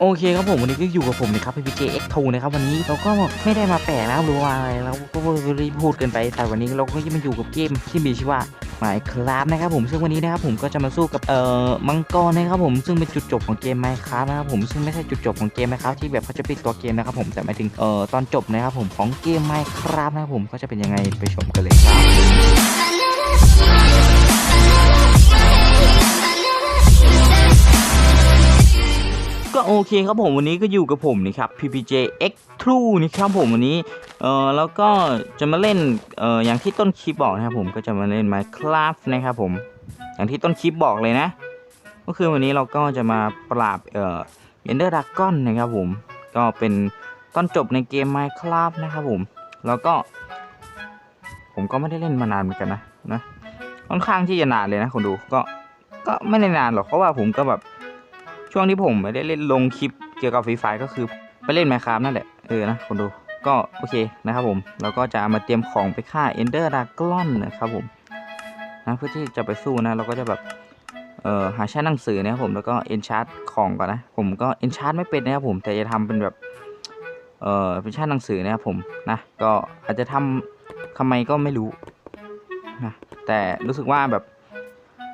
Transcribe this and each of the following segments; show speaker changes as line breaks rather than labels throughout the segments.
โอเคครับผมวันนี้ก็อยู่กับผมนะครับ PPJ X2 นะครับวันนี้เราก็ไม่ได้มาแปะนะหรือว่าอะไรเราก็รีบพูดเกินไปแต่วันนี้เราก็ยังมาอยู่กับเกมที่มีชื่อว่าหมายครับนะครับผมซึ่งวันนี้นะครับผมก็จะมาสู้กับเอ่อมังกรนะครับผมซึ่งเป็นจุดจบของเกม Minecraft นะครับผมซึ่งไม่ใช่จุดจบของเกม Minecraft ที่แบบเขาจะปิดตัวเกมนะครับผมแต่หมายถึงเอ่อตอนจบนะครับผมของเกม Minecraft นะครับผมก็จะเป็นยังไงไปชมกันเลยครับ ก็โอเคครับผมวันนี้ก็อยู่กับผมนี่ครับ PPJ X True นี่ครับผมวันนี้เอ่อแล้วก็จะมาเล่นเอ่ออย่างที่ต้นคลิปบอกนะครับผมก็จะมาเล่น Minecraft นะครับผม อย่างที่ต้นคลิปบอกเลยนะ ก็คือวันนี้เราก็จะมาปราบเอ่อ Ender Dragon นะครับผมก็เป็นตอนจบในเกม Minecraft นะครับผม แล้วก็ ผมก็ไม่ได้เล่นมานานเหมือนกันนะนะค่อนข้างที่จะนานเลยนะคนดูก็ก็ไม่ได้นานหรอกเพราะว่าผมก็แบบ ช่วงที่ผมไม่ได้เล่นลงคลิปเกี่ยวกับฟรีไฟก็คือไปเล่น Minecraft นั่นแหละ เออนะคนดูก็โอเคนะครับผมเราก็จะมาเตรียมของไปฆ่า Ender Dragon นนะครับผมนะเพื่อที่จะไปสู้นะ เราก็จะแบบเอ่อหาชั้นหนังสือนะครับผมแล้วก็ enchant ของก่อนนะผมก็ enchant ไม่เป็นนะครับผมแต่จะทำเป็นแบบเอ่อเป็นชั้นหนังสือนะครับผมนะก็อาจจะทำทำไมก็ไม่รู้นะแต่รู้สึกว่าแบบ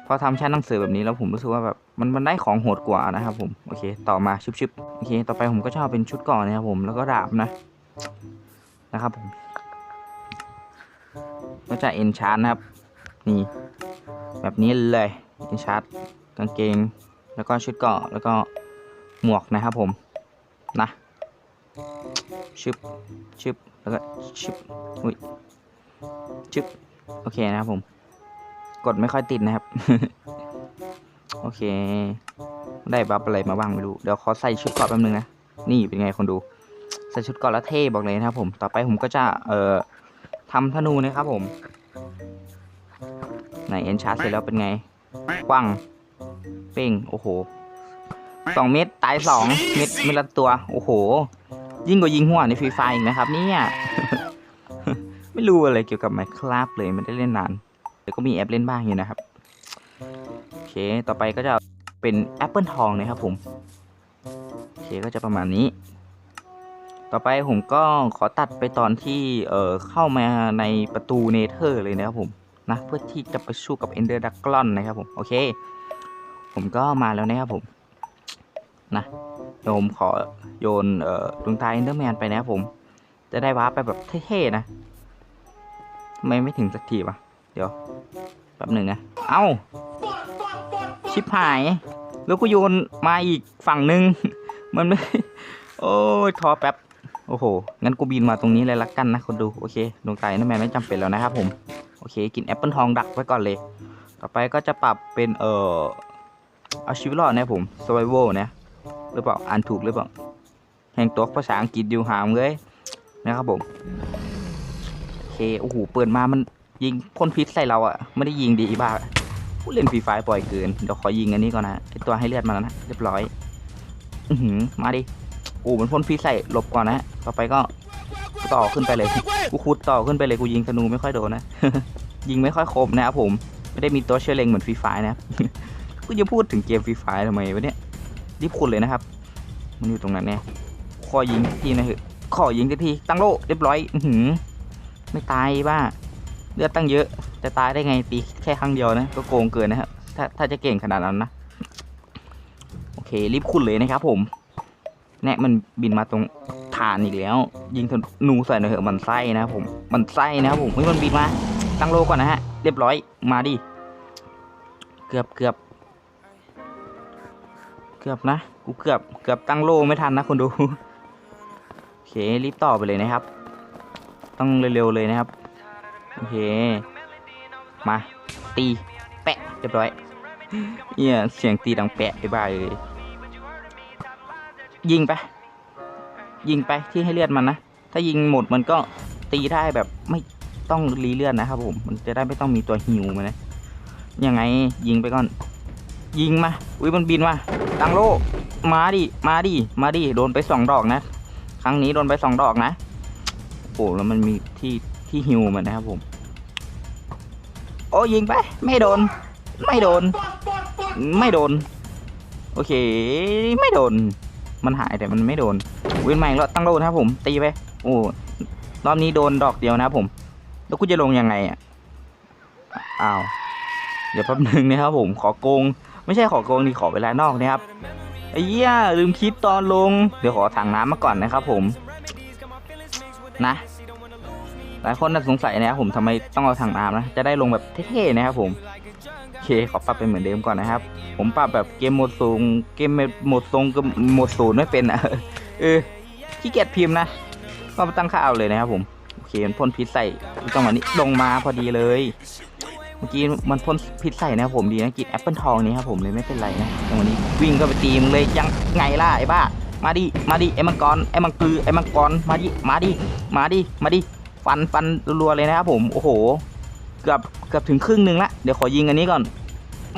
พอทำชั้นหนังสือแบบนี้แล้วผมรู้สึกว่าแบบ มันมันได้ของโหดกว่านะครับผมโอเคต่อมาชุบๆโอเค ต่อไปผมก็ชอบเป็นชุดก่อนนะครับผมแล้วก็ดาบนะนะครับผมก็จะเอ็นชาร์นะครับ นี่ แบบนี้เลยเอ็นชาร์กางเกง แล้วก็ชุดเกาะแล้วก็หมวกนะครับผมนะชึบชึบแล้วก็ชึบอุ้ยชึบโอเคนะครับผม กดไม่ค่อยติดนะครับ โอเค ได้บัฟอะไรมาบ้างไม่รู้ เดี๋ยวขอใส่ชุดเกราะแป๊บนึงนะ นี่เป็นไงคนดู ใส่ชุดเกราะแล้วเท่บอกเลยนะครับผม ต่อไปผมก็จะ เอ่อทำธนูนะครับผม ไหนเอ็นชาร์จเสร็จแล้วเป็นไง กว้าง เป้งโอ้โห สองเม็ดตายสองเม็ดเม็ดละตัว โอ้โห ยิ่งกว่ายิงหัวในฟรีไฟอีกนะครับเนี่ย ไม่รู้อะไรเกี่ยวกับ Minecraft เลยไม่ได้เล่นนานแต่ก็มีแอปเล่นบ้างอยู่นะครับ โอเค ต่อไปก็จะเป็นแอปเปิลทองนะครับผม โอเคก็จะประมาณนี้ ต่อไปผมก็ขอตัดไปตอนที่เอ่อเข้ามาในประตูเนเธอร์เลยนะครับผมนะเพื่อที่จะไปสู้กับ Ender Dragon นนะครับผม โอเค ผมก็มาแล้วนะครับผม นะเดี๋ยวผมขอโยนเอ่อดวงตา Enderman ไปนะครับผม จะได้วาร์ปไปแบบเท่ๆนะทำไมไม่ถึงสักทีวะเดี๋ยวแป๊บหนึ่งนะ เอ้า ชิบหาย แล้วกูโยนมาอีกฝั่งหนึ่งมันไม่ โอ้ยทอแป๊บ โอ้โห งั้นกูบินมาตรงนี้เลยละกันนะคนดู โอเค ดวงตานั่นแม่ไม่จำเป็นแล้วนะครับผม โอเค กินแอปเปิลทองดักไว้ก่อนเลย ต่อไปก็จะปรับเป็นเอ่อ เอาชีวิตรอดนะผม survival นะหรือเปล่า อ่านถูกหรือเปล่า แห่งตัวภาษาอังกฤษอยู่หามเลยนะครับผม โอเค โอ้โห เปิดมามันยิงพ่นพิษใส่เราอะไม่ได้ยิงดีบ้า ผู้เล่นฟรีไฟปล่อยเกิน เดี๋ยวขอยิงอันนี้ก่อนนะไอตัวให้เลือดมาแล้วนะ เรียบร้อย อือหือ มาดิ โอ้มันพ่นพิษใส่หลบก่อนนะ ต่อไปก็ต่อขึ้นไปเลย กูคุดต่อขึ้นไปเลย กูยิงธนูไม่ค่อยโดนนะ ยิงไม่ค่อยคมนะครับผม ไม่ได้มีตัวเชื้อเลงเหมือนฟรีไฟนะ กูจะพูดถึงเกมฟรีไฟทำไมวะเนี่ย รีบขุดเลยนะครับ มันอยู่ตรงนั้นแน่ขอยิงทีนะเถอะขอยิงที ตั้งโลเรียบร้อย อือหือ ไม่ตายบ้า เลือดตั้งเยอะจะตายได้ไงตีแค่ครั้งเดียวนะ ก็โกงเกินนะครับถ้าถ้าจะเก่งขนาดนั้นนะ โอเครีบขุดเลยนะครับผม แน่มันบินมาตรงฐานอีกแล้ว ยิงธนูใส่หน่อยเถอะมันไส้นะผมมันไส้นะครับผมเฮ้ยมันบินมาตั้งโลก่อนนะฮะเรียบร้อยมาดิเกือบเกือบเกือบนะกูเกือบเกือบตั้งโลไม่ทันนะคนดูโอเครีบต่อไปเลยนะครับ ต้องเร็วๆเลยนะครับ อเค มา ตี แปะ เรียบร้อยเนี่ยเสียงตีดังแปะไปบ้าเลย ยิงไป ยิงไปที่ให้เลือดมันนะ ถ้ายิงหมดมันก็ตีได้แบบไม่ต้องรีเลือดนะครับผม มันจะได้ไม่ต้องมีตัวหิวมานะยังไงยิงไปก่อน ยิงมา อุ้ยมันบินมาตังโลมาดิ มาดิ มาดิ โดนไปสองดอกนะ ครั้งนี้โดนไปสองดอกนะ โอ้แล้วมันมีที่ที่ฮิวมันนะครับผม โอ้ยิงไป ไม่โดน ไม่โดน ไม่โดน โอเค ไม่โดน มันหายแต่มันไม่โดนวินใหม่แล้วตั้งโดนนะครับผม ตีไป โอ้รอบนี้โดนดอกเดียวนะครับผม แล้วกูจะลงยังไงอะ อ้าว เดี๋ยวแป๊บหนึงนะครับผม ขอโกง ไม่ใช่ขอโกงนี่ขอเวลานอกนะครับไอ้เหี้ยลืมคิดตอนลง เดี๋ยวขอถังน้ำมาก่อนนะครับผม นะ หลายคนน่าสงสัยนะครับผมทำไมต้องเอาถังน้ำนะ จะได้ลงแบบเท่ๆนะครับผมโอเคขอปรับเป็นเหมือนเดิมก่อนนะครับ ผมปรับแบบเกมโหมดสูง เกมโหมดทรงกับโหมดศูนย์ไม่เป็นอะเออขี้เกียจพิมพ์นะ ก็มาตั้งค่าเอาเลยนะครับผมโอเคมันพ่นพิษใส่จังหวะนี้ลงมาพอดีเลย เมื่อกี้มันพ่นพิษใส่นะครับผมดีนะกินแอปเปิลทองนี้ครับผมเลยไม่เป็นไรนะจังหวะนี้วิ่งก็ไปตีมึงเลยยังไงล่ะไอ้บ้ามาดิ มาดิไอ้มังกรไอ้มังกือไอ้มังกรมาดิ มาดิ มาดิ มาดิ ฟันฟันรัวเลยนะครับผมโอ้โห เกือบเกือบถึงครึ่งหนึ่งละเดี๋ยวขอยิงอันนี้ก่อน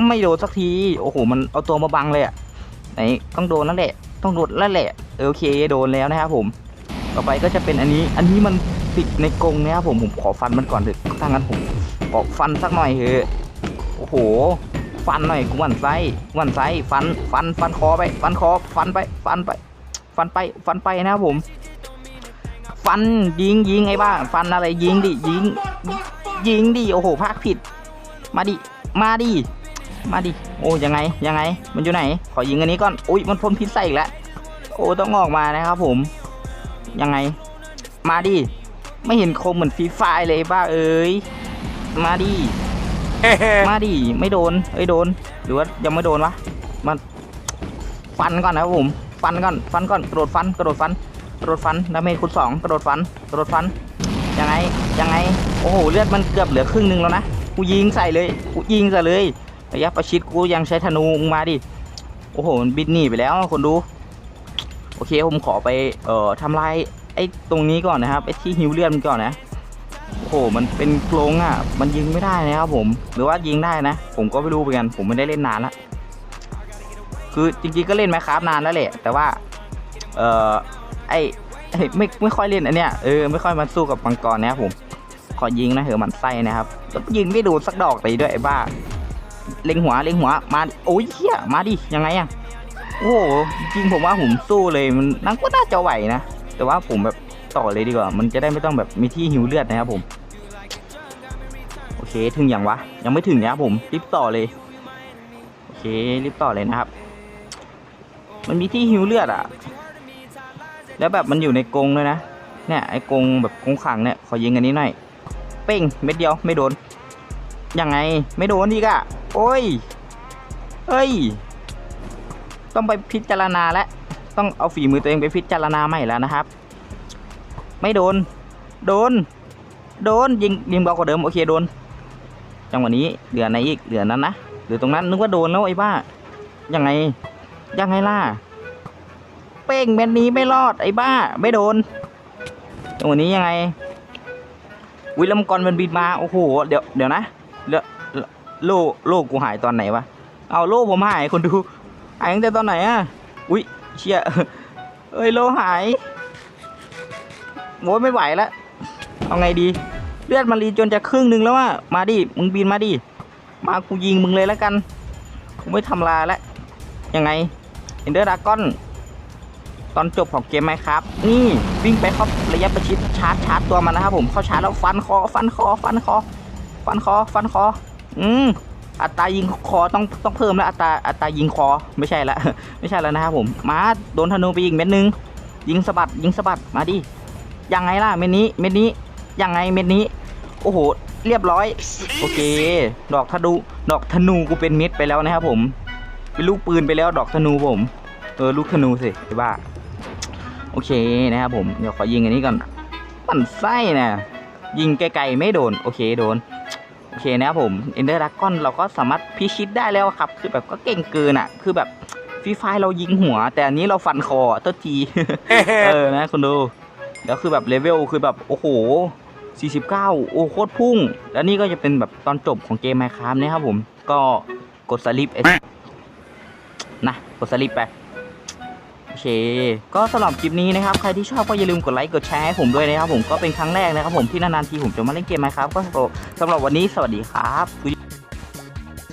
ไม่โดนสักทีโอ้โห มันเอาตัวมาบังเลยอะไหนต้องโดนนั่นแหละ ต้องโดนแล้วแหละโอเคโดนแล้วนะครับผมต่อไปก็จะเป็นอันนี้อันนี้มันติดในกรงนะครับผมผมขอฟันมันก่อนเถอะถ้างั้นผมขอฟันสักหน่อยเถอะโอ้โห ฟันหน่อยกูวันไส้กวันไส้ฟันฟันฟันคอไป ฟันคอฟันไป ฟันไป ฟันไปฟันไปนะครับผม ฟันยิงยิงไอ้บ้าฟันอะไรยิงดิยิง ยิงดิโอ้โหพากผิด มาดิมาดิมาดิโอ้ยังไงยังไง มันอยู่ไหน ขอยิงอันนี้ก่อนอุ้ยมันพ่นพิษใส่อีกแล้วโอ้ต้องออกมานะครับผม ยังไง มาดิไม่เห็นคมเหมือนฟรีไฟล์เลยบ้าเอ้ยมาดิมาดิไม่โดนเอ้ยโดนหรือว่ายังไม่โดนวะมันฟันก่อนนะครับผมฟันก่อนฟันก่อนกระโดดฟันกระโดดฟันก ระโดดฟันดาเมจคูณสองกระโดดฟันกระโดดฟันยังไงยังไงโอ้โหเลือดมันเกือบเหลือครึ่งหนึงแล้วนะกูยิงใส่เลยกูยิงใส่เลยระยะประชิดกูยังใช้ธนูมึงมาดิโอ้โหมันบินหนีไปแล้วคนดู โอเคผมขอไปเอ่อทำลายไอ้ตรงนี้ก่อนนะครับไอ้ที่หิวเลือดมันก่อนนะโอ้โหมันเป็นโครงอะ มันยิงไม่ได้นะครับผมหรือว่ายิงได้นะ ผมก็ไม่รู้เหมือนกัน ผมไม่ได้เล่นนานละคือจริงๆก็เล่นไมครับนานแล้วแหละแต่ว่าเอ่อ ไอ้ไม่ไม่ค่อยเล่นอันเนี้ยเออไม่ค่อยมาสู้กับมังกรนะครับผม ขอยิงนะเหอะมันไส้นะครับยิงไม่โดนสักดอกเลยด้วยไอ้บ้า เล็งหัวเล็งหัวมาโอ้ยเฮียมาดิยังไงอะโอ้จริงผมว่าผมสู้เลยมันนั่งก็น่าจะไหวนะแต่ว่าผมแบบต่อเลยดีกว่า มันจะได้ไม่ต้องแบบมีที่หิวเลือดนะครับผม โอเคถึงอย่างวะ ยังไม่ถึงนะครับผมรีบต่อเลย โอเครีบต่อเลยนะครับ มันมีที่หิวเลือดอะ แล้วแบบมันอยู่ในกรงเลยนะเนี่ยไอ้กรงแบบกรงขังเนี่ยขอยิงอันนี้หน่อยเป้งเม็ดเดียวไม่โดนยังไงไม่โดนอีกอะโอ้ยเฮ้ย ต้องไปพิจารณาแล้วต้องเอาฝีมือตัวเองไปพิจารณาใหม่แล้วนะครับ ไม่โดน โดน โดนยิงยิงเบากว่าเดิมโอเคโดน จังหวะนี้เหลือไหนอีกเหลือนั้นนะเหลือตรงนั้นนึกว่าโดนแล้วไอ้บ้ายังไงยังไงล่ะ เป้งเม็ดนี้ไม่รอดไอ้บ้า ไม่โดนจังนี้ยังไง วิลมกรมันบินมาโอ้โหเดี๋ยวเดี๋ยวนะเดี๋ยวโล่โล่กูหายตอนไหนวะเอาโล่ผมหายคนดูหายตั้งแต่ตอนไหนอะอุ้ยเชี่ยเอ้ยโล่หายโว้ยไม่ไหวแล้วเอาไงดีเลือดมันรีจนจะครึ่งหนึ่งแล้วอะมาดิมึงบินมาดิมากูยิงมึงเลยแล้วกันกูไม่ทำลายแล้วยังไงเอ็นเดอร์ดากอน ตอนจบของเกมไหมครับ นี่วิ่งไปเข้าระยะประชิดชาร์จชาร์จตัวมันนะครับผมเข้าชาร์จแล้วฟันคอฟันคอฟันคอฟันคอฟันคอ อืมอัตรายิงคอต้องต้องเพิ่มแล้วอัตราอัตรายิงคอไม่ใช่ละไม่ใช่แล้วนะครับผมมาโดนธนูไปอีกเม็ดนึง ยิงสะบัดยิงสะบัดมาดิยังไงล่ะเม็ดนี้เม็ดนี้ยังไงเม็ดนี้ โอ้โห เรียบร้อย โอเค ดอกธนูดอกธนูกูเป็นเม็ดไปแล้วนะครับผมเป็นลูกปืนไปแล้วดอกธนูผม เออลูกธนูสิไอ้บ้า โอเคนะครับผมเดี๋ยวขอยิงอันนี้ก่อนปั่นไส้นะยิงไกลๆไม่โดนโอเคโดนโอเคนะครับผมเอนเดอร์ดักกอนเราก็สามารถพิชิตได้แล้วครับ คือแบบก็เก่งเกินอะ คือแบบฟรีไฟเรายิงหัว แต่อันนี้เราฟันคอตัวทีเออนะคุณดูแล้วคือแบบเลเวลคือแบบโอ้โห 49 โอ้โคตรพุ่ง แล้วนี่ก็จะเป็นแบบตอนจบของเกมไมค้ามนะครับผม ก็กดสลิปไอ้นะกดสลิปไป อเค ก็สำหรับคลิปนี้นะครับ ใครที่ชอบก็อย่าลืมกดไลค์กดแชร์ให้ผมด้วยนะครับผมก็เป็นครั้งแรกนะครับผมที่นานๆทีผมจะมาเล่นเกมไหมครับก็สำหรับวันนี้สวัสดีครับ